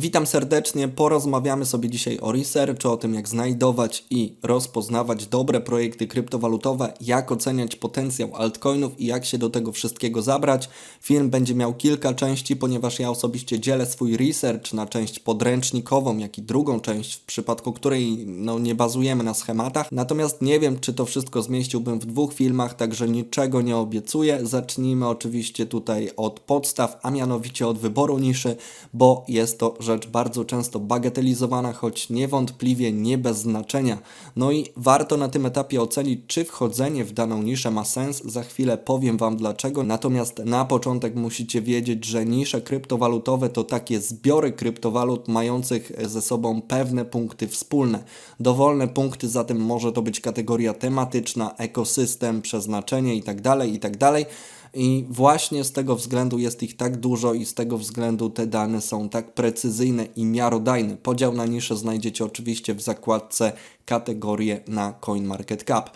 Witam serdecznie. Porozmawiamy sobie dzisiaj o researchu, o tym jak znajdować i rozpoznawać dobre projekty kryptowalutowe, jak oceniać potencjał altcoinów i jak się do tego wszystkiego zabrać. Film będzie miał kilka części, ponieważ ja osobiście dzielę swój research na część podręcznikową, jak i drugą część, w przypadku której no, nie bazujemy na schematach. Natomiast nie wiem, czy to wszystko zmieściłbym w dwóch filmach, także niczego nie obiecuję. Zacznijmy oczywiście tutaj od podstaw, a mianowicie od wyboru niszy, bo jest to rzecz bardzo często bagatelizowana, choć niewątpliwie nie bez znaczenia. No i warto na tym etapie ocenić, czy wchodzenie w daną niszę ma sens. Za chwilę powiem Wam dlaczego. Natomiast na początek musicie wiedzieć, że nisze kryptowalutowe to takie zbiory kryptowalut mających ze sobą pewne punkty wspólne. Dowolne punkty zatem może to być kategoria tematyczna, ekosystem, przeznaczenie itd. itd. I właśnie z tego względu jest ich tak dużo i z tego względu te dane są tak precyzyjne i miarodajne. Podział na nisze znajdziecie oczywiście w zakładce kategorie na CoinMarketCap.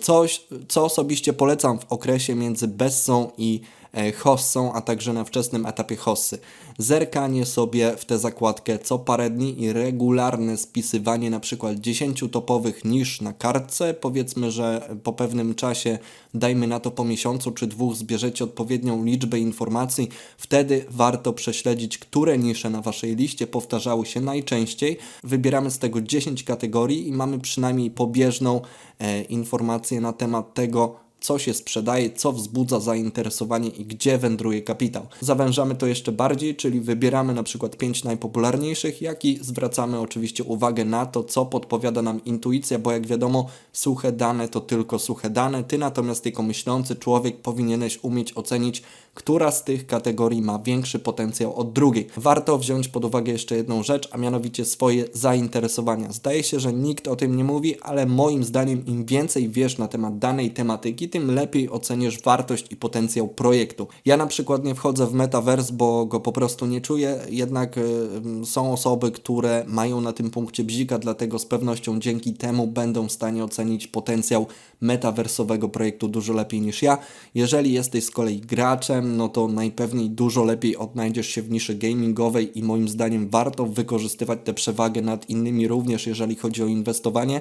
Coś, co osobiście polecam w okresie między Bessą i E, hossą, a także na wczesnym etapie hossy. Zerkanie sobie w tę zakładkę co parę dni i regularne spisywanie na przykład 10 topowych niż na kartce. Powiedzmy, że po pewnym czasie, dajmy na to po miesiącu czy dwóch, zbierzecie odpowiednią liczbę informacji. Wtedy warto prześledzić, które nisze na Waszej liście powtarzały się najczęściej. Wybieramy z tego 10 kategorii i mamy przynajmniej pobieżną e, informację na temat tego, co się sprzedaje, co wzbudza zainteresowanie i gdzie wędruje kapitał. Zawężamy to jeszcze bardziej, czyli wybieramy na przykład pięć najpopularniejszych, jak i zwracamy oczywiście uwagę na to, co podpowiada nam intuicja, bo jak wiadomo, suche dane to tylko suche dane. Ty natomiast jako myślący człowiek powinieneś umieć ocenić, która z tych kategorii ma większy potencjał od drugiej. Warto wziąć pod uwagę jeszcze jedną rzecz, a mianowicie swoje zainteresowania. Zdaje się, że nikt o tym nie mówi, ale moim zdaniem im więcej wiesz na temat danej tematyki, tym lepiej ocenisz wartość i potencjał projektu. Ja na przykład nie wchodzę w metaverse, bo go po prostu nie czuję, jednak y, są osoby, które mają na tym punkcie bzika, dlatego z pewnością dzięki temu będą w stanie ocenić potencjał metaversowego projektu dużo lepiej niż ja. Jeżeli jesteś z kolei graczem, no to najpewniej dużo lepiej odnajdziesz się w niszy gamingowej i moim zdaniem warto wykorzystywać tę przewagę nad innymi również, jeżeli chodzi o inwestowanie.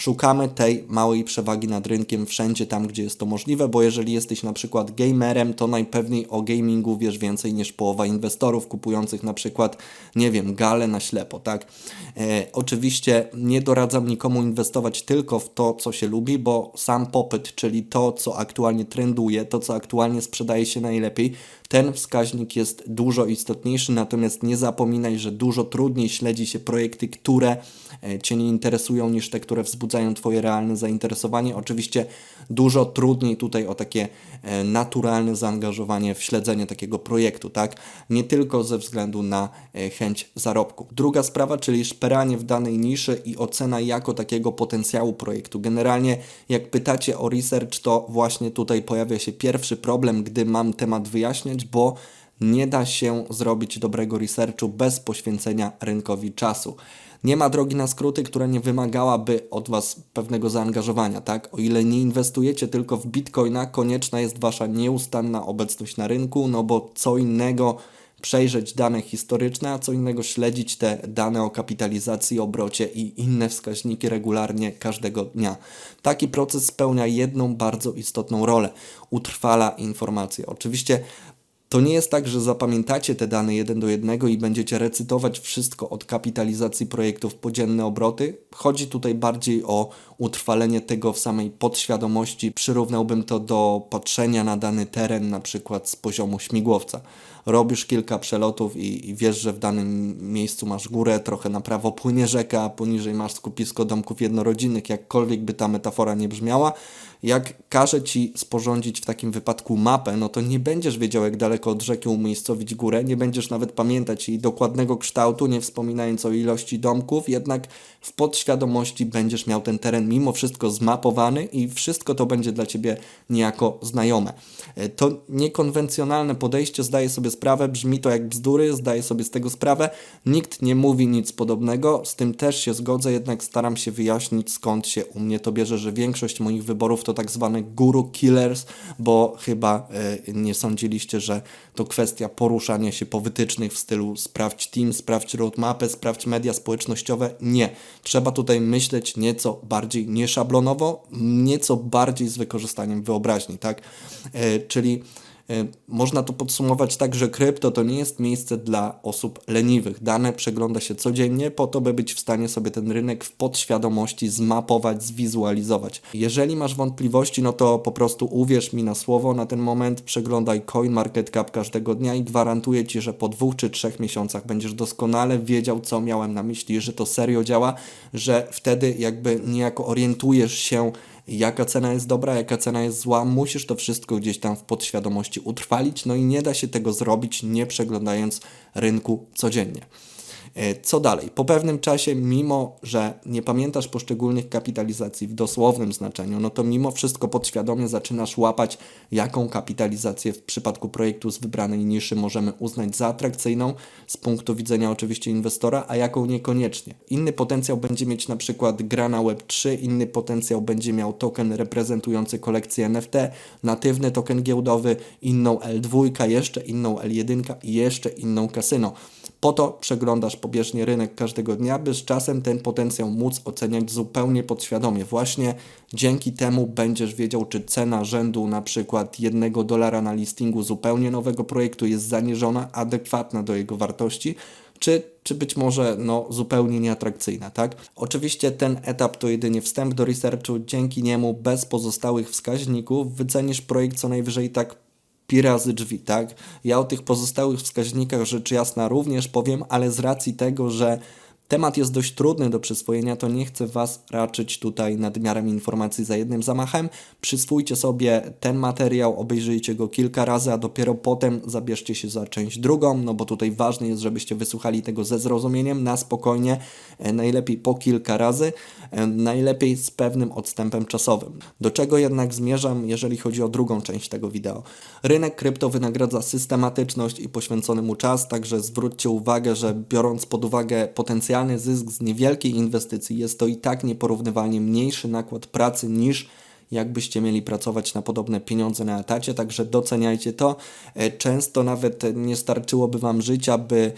Szukamy tej małej przewagi nad rynkiem wszędzie tam, gdzie jest to możliwe, bo jeżeli jesteś na przykład gamerem, to najpewniej o gamingu wiesz więcej niż połowa inwestorów kupujących na przykład, nie wiem, gale na ślepo, tak? E, oczywiście nie doradzam nikomu inwestować tylko w to, co się lubi, bo sam popyt, czyli to, co aktualnie trenduje, to, co aktualnie sprzedaje się najlepiej, ten wskaźnik jest dużo istotniejszy, natomiast nie zapominaj, że dużo trudniej śledzi się projekty, które e, Cię nie interesują, niż te, które wzbudzają Twoje realne zainteresowanie. Oczywiście dużo trudniej tutaj o takie e, naturalne zaangażowanie w śledzenie takiego projektu, tak? Nie tylko ze względu na e, chęć zarobku. Druga sprawa, czyli szperanie w danej niszy i ocena jako takiego potencjału projektu. Generalnie, jak pytacie o research, to właśnie tutaj pojawia się pierwszy problem, gdy mam temat wyjaśniać bo nie da się zrobić dobrego researchu bez poświęcenia rynkowi czasu. Nie ma drogi na skróty, która nie wymagałaby od Was pewnego zaangażowania, tak? O ile nie inwestujecie tylko w bitcoina, konieczna jest Wasza nieustanna obecność na rynku, no bo co innego przejrzeć dane historyczne, a co innego śledzić te dane o kapitalizacji, obrocie i inne wskaźniki regularnie każdego dnia. Taki proces spełnia jedną bardzo istotną rolę. Utrwala informacje. Oczywiście to nie jest tak, że zapamiętacie te dane jeden do jednego i będziecie recytować wszystko od kapitalizacji projektów po dzienne obroty. Chodzi tutaj bardziej o utrwalenie tego w samej podświadomości. Przyrównałbym to do patrzenia na dany teren, na przykład z poziomu śmigłowca. Robisz kilka przelotów i, i wiesz, że w danym miejscu masz górę, trochę na prawo płynie rzeka, a poniżej masz skupisko domków jednorodzinnych, jakkolwiek by ta metafora nie brzmiała jak każe ci sporządzić w takim wypadku mapę, no to nie będziesz wiedział, jak daleko od rzeki umiejscowić górę, nie będziesz nawet pamiętać jej dokładnego kształtu, nie wspominając o ilości domków, jednak w podświadomości będziesz miał ten teren mimo wszystko zmapowany i wszystko to będzie dla ciebie niejako znajome. E, to niekonwencjonalne podejście zdaję sobie sprawę, brzmi to jak bzdury, zdaję sobie z tego sprawę. Nikt nie mówi nic podobnego, z tym też się zgodzę, jednak staram się wyjaśnić skąd się u mnie to bierze, że większość moich wyborów to tak zwane guru killers, bo chyba y, nie sądziliście, że to kwestia poruszania się po wytycznych w stylu sprawdź team, sprawdź roadmapę, sprawdź media społecznościowe. Nie. Trzeba tutaj myśleć nieco bardziej nieszablonowo, nieco bardziej z wykorzystaniem wyobraźni, tak? Y, czyli E, można to podsumować tak, że krypto to nie jest miejsce dla osób leniwych. Dane przegląda się codziennie po to, by być w stanie sobie ten rynek w podświadomości zmapować, zwizualizować. Jeżeli masz wątpliwości, no to po prostu uwierz mi na słowo na ten moment, przeglądaj CoinMarketCap każdego dnia i gwarantuję Ci, że po dwóch czy trzech miesiącach będziesz doskonale wiedział, co miałem na myśli, że to serio działa, że wtedy jakby niejako orientujesz się, jaka cena jest dobra, jaka cena jest zła, musisz to wszystko gdzieś tam w podświadomości utrwalić, no i nie da się tego zrobić nie przeglądając rynku codziennie. E, co dalej? Po pewnym czasie, mimo że nie pamiętasz poszczególnych kapitalizacji w dosłownym znaczeniu, no to mimo wszystko podświadomie zaczynasz łapać, jaką kapitalizację w przypadku projektu z wybranej niszy możemy uznać za atrakcyjną z punktu widzenia oczywiście inwestora, a jaką niekoniecznie. Inny potencjał będzie mieć na przykład gra na Web3, inny potencjał będzie miał token reprezentujący kolekcję NFT, natywny token giełdowy, inną L2, jeszcze inną L1 i jeszcze inną kasyno. Po to przeglądasz pobieżnie rynek każdego dnia, by z czasem ten potencjał móc oceniać zupełnie podświadomie. Właśnie dzięki temu będziesz wiedział, czy cena rzędu na przykład jednego dolara na listingu zupełnie nowego projektu jest zaniżona, adekwatna do jego wartości, czy, czy być może no, zupełnie nieatrakcyjna, tak? Oczywiście ten etap to jedynie wstęp do researchu, dzięki niemu bez pozostałych wskaźników wycenisz projekt co najwyżej tak pi razy drzwi, tak? Ja o tych pozostałych wskaźnikach rzecz jasna również powiem, ale z racji tego, że Temat jest dość trudny do przyswojenia, to nie chcę Was raczyć tutaj nadmiarem informacji za jednym zamachem. Przyswójcie sobie ten materiał, obejrzyjcie go kilka razy, a dopiero potem zabierzcie się za część drugą, no bo tutaj ważne jest, żebyście wysłuchali tego ze zrozumieniem, na spokojnie, e, najlepiej po kilka razy, e, najlepiej z pewnym odstępem czasowym. Do czego jednak zmierzam, jeżeli chodzi o drugą część tego wideo? Rynek krypto wynagradza systematyczność i poświęcony mu czas, także zwróćcie uwagę, że biorąc pod uwagę potencjał zysk z niewielkiej inwestycji jest to i tak nieporównywalnie mniejszy nakład pracy niż jakbyście mieli pracować na podobne pieniądze na etacie, także doceniajcie to. E, często nawet nie starczyłoby Wam życia, by e,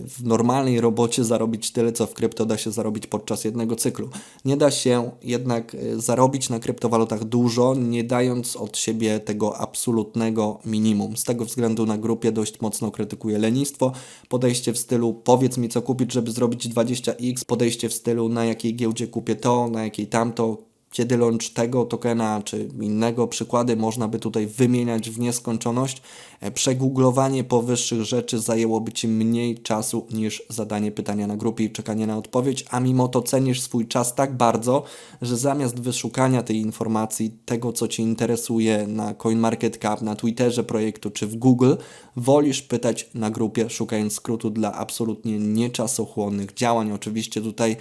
w normalnej robocie zarobić tyle, co w krypto da się zarobić podczas jednego cyklu. Nie da się jednak e, zarobić na kryptowalutach dużo, nie dając od siebie tego absolutnego minimum. Z tego względu na grupie dość mocno krytykuję lenistwo. Podejście w stylu powiedz mi co kupić, żeby zrobić 20x, podejście w stylu na jakiej giełdzie kupię to, na jakiej tamto, kiedy launch tego tokena czy innego przykłady można by tutaj wymieniać w nieskończoność. E, przegooglowanie powyższych rzeczy zajęłoby Ci mniej czasu niż zadanie pytania na grupie i czekanie na odpowiedź, a mimo to cenisz swój czas tak bardzo, że zamiast wyszukania tej informacji, tego co Cię interesuje na CoinMarketCap, na Twitterze projektu czy w Google, wolisz pytać na grupie, szukając skrótu dla absolutnie nieczasochłonnych działań. Oczywiście tutaj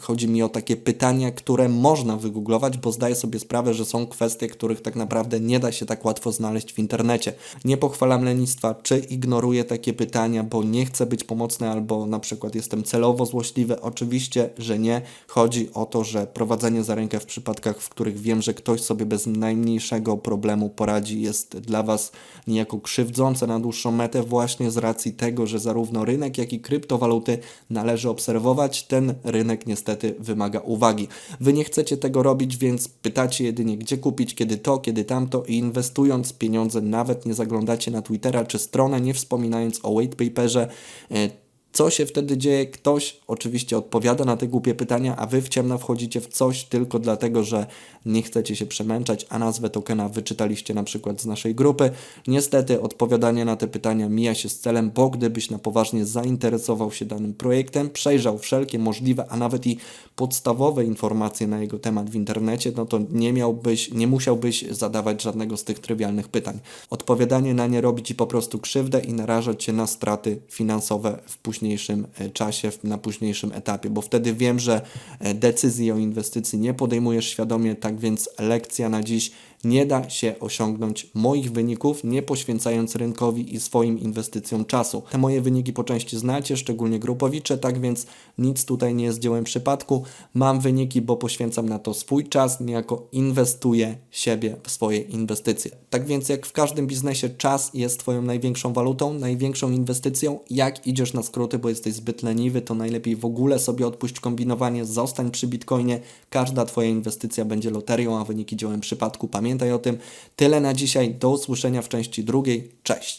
chodzi mi o takie pytania, które można wygooglować, bo zdaję sobie sprawę, że są kwestie, których tak naprawdę nie da się tak łatwo znaleźć w internecie. Nie pochwalam lenistwa, czy ignoruję takie pytania, bo nie chcę być pomocny albo na przykład jestem celowo złośliwy. Oczywiście, że nie. Chodzi o to, że prowadzenie za rękę w przypadkach, w których wiem, że ktoś sobie bez najmniejszego problemu poradzi, jest dla Was niejako krzywdzące na dłuższą metę właśnie z racji tego, że zarówno rynek, jak i kryptowaluty należy obserwować. Ten rynek niestety wymaga uwagi. Wy nie chcecie tego robić, więc pytacie jedynie gdzie kupić, kiedy to, kiedy tamto i inwestując pieniądze nawet nie zaglądacie na Twittera czy stronę, nie wspominając o white paperze, e, co się wtedy dzieje? Ktoś oczywiście odpowiada na te głupie pytania, a wy w ciemno wchodzicie w coś tylko dlatego, że nie chcecie się przemęczać, a nazwę tokena wyczytaliście na przykład z naszej grupy. Niestety odpowiadanie na te pytania mija się z celem, bo gdybyś na poważnie zainteresował się danym projektem, przejrzał wszelkie możliwe, a nawet i podstawowe informacje na jego temat w internecie, no to nie miałbyś, nie musiałbyś zadawać żadnego z tych trywialnych pytań. Odpowiadanie na nie robi ci po prostu krzywdę i narażać cię na straty finansowe w późniejszym późniejszym e, czasie, na późniejszym etapie, bo wtedy wiem, że e, decyzji o inwestycji nie podejmujesz świadomie, tak więc lekcja na dziś nie da się osiągnąć moich wyników, nie poświęcając rynkowi i swoim inwestycjom czasu. Te moje wyniki po części znacie, szczególnie grupowicze, tak więc nic tutaj nie jest dziełem przypadku. Mam wyniki, bo poświęcam na to swój czas, niejako inwestuję siebie w swoje inwestycje. Tak więc jak w każdym biznesie czas jest Twoją największą walutą, największą inwestycją. Jak idziesz na skróty, bo jesteś zbyt leniwy, to najlepiej w ogóle sobie odpuść kombinowanie, zostań przy Bitcoinie. Każda Twoja inwestycja będzie loterią, a wyniki dziełem przypadku. Pamiętaj o tym. Tyle na dzisiaj. Do usłyszenia w części drugiej. Cześć.